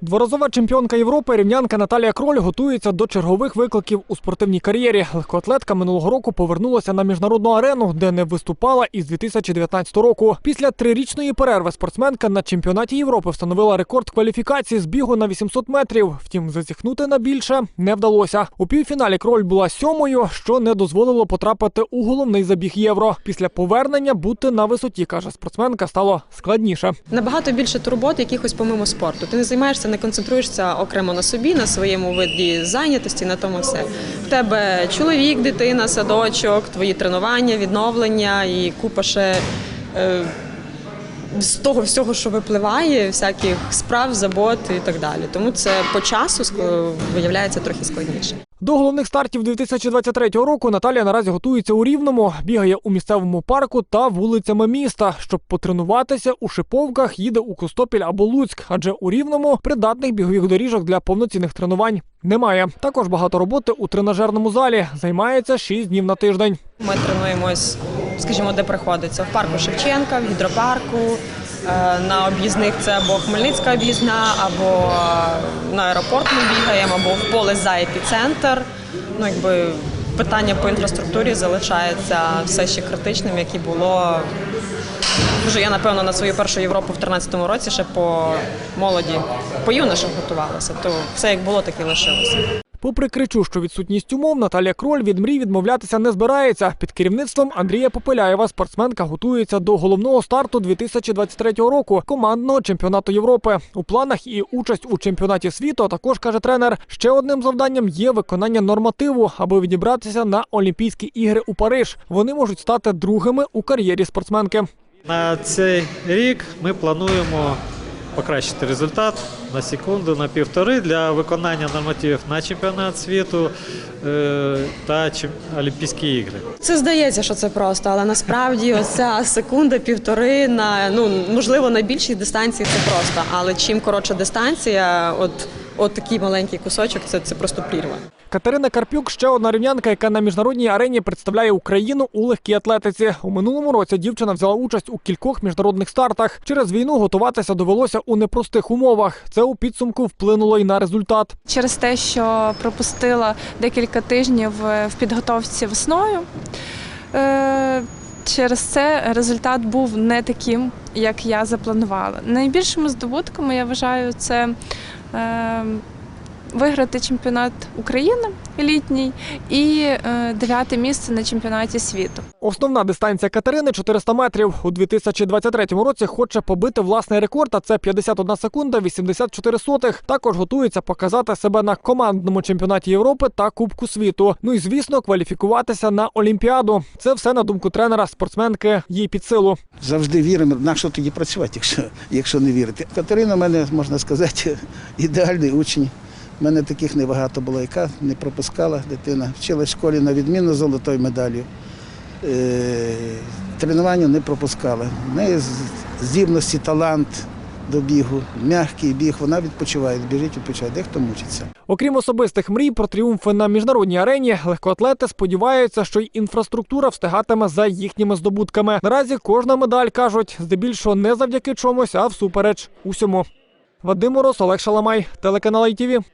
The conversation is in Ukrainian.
Дворазова чемпіонка Європи рівнянка Наталія Кроль готується до чергових викликів у спортивній кар'єрі. Легкоатлетка минулого року повернулася на міжнародну арену, де не виступала із 2019 року. Після трирічної перерви спортсменка на чемпіонаті Європи встановила рекорд кваліфікації з бігу на 800 метрів. Втім, зазіхнути на більше не вдалося. У півфіналі Кроль була сьомою, що не дозволило потрапити у головний забіг євро. Після повернення бути на висоті, каже спортсменка, стало складніше. Набагато більше турбот якихось помимо спорту. Ти не займаєшся, не концентруєшся окремо на собі, на своєму виді зайнятості, на тому все. В тебе чоловік, дитина, садочок, твої тренування, відновлення і купа ще е, з того всього, що випливає, всяких справ, забот і так далі. Тому це по часу виявляється трохи складніше. До головних стартів 2023 року Наталія наразі готується у Рівному, бігає у місцевому парку та вулицями міста. Щоб потренуватися у Шиповках, їде у Костопіль або Луцьк, адже у Рівному придатних бігових доріжок для повноцінних тренувань немає. Також багато роботи у тренажерному залі. Займається 6 днів на тиждень. Ми тренуємось, скажімо, де приходиться в парку Шевченка, в гідропарку. Е, На об'їзних це або Хмельницька об'їзна, або е, на аеропорт ми бігаємо, або в поле за епіцентр. Ну, якби питання по інфраструктурі залишається все ще критичним, як і було. Дуже я, напевно, на свою першу Європу в 2013 році ще по молоді, по юношам готувалася. То все як було, так і лишилося. Попри кричущу відсутність умов, Наталія Кроль від мрій відмовлятися не збирається. Під керівництвом Андрія Попеляєва спортсменка готується до головного старту 2023 року командного чемпіонату Європи. У планах і участь у чемпіонаті світу. Також каже тренер. Ще одним завданням є виконання нормативу, аби відібратися на Олімпійські ігри у Париж. Вони можуть стати другими у кар'єрі спортсменки. На цей рік ми плануємо покращити результат на секунду, на півтори для виконання нормативів на чемпіонат світу е, та Олімпійські ігри. Це здається, що це просто, але насправді оця секунда, півтори на ну можливо на більшій дистанції це просто. Але чим коротша дистанція, от, от такий маленький кусочок, це, це просто прірва. Катерина Карпюк ще одна рівнянка, яка на міжнародній арені представляє Україну у легкій атлетиці. У минулому році дівчина взяла участь у кількох міжнародних стартах. Через війну готуватися довелося у непростих умовах. Це у підсумку вплинуло й на результат. через те, що пропустила декілька тижнів е, в підготовці весною. Е, Через це результат був не таким, як я запланувала. Найбільшими здобутками я вважаю це е, виграти чемпіонат України літній і е, дев'яте місце на чемпіонаті світу. Основна дистанція Катерини 400 метрів. У 2023 році хоче побити власний рекорд, а це 51 секунда 84 сотих. Також готується показати себе на командному чемпіонаті Європи та Кубку світу. Ну і звісно, кваліфікуватися на Олімпіаду. Це все на думку тренера спортсменки їй під силу. Завжди віримо, на що тоді працювати, якщо, якщо не вірити. Катерина в мене, можна сказати, ідеальний учень. У мене таких небагато було, яка не пропускала дитина. Вчилась в школі на відмінно з золотою медаллю. Е, тренування не пропускала. В неї здібності, талант до бігу, м'який біг, вона відпочиває, біжить, відпочиває, дехто мучиться. Окрім особистих мрій про тріумфи на міжнародній арені, легкоатлети сподіваються, що й інфраструктура встигатиме за їхніми здобутками. Наразі кожна медаль кажуть, здебільшого не завдяки чомусь, а всупереч усьому. Вадим Мороз, Олег Шаламай, телеканал ITV.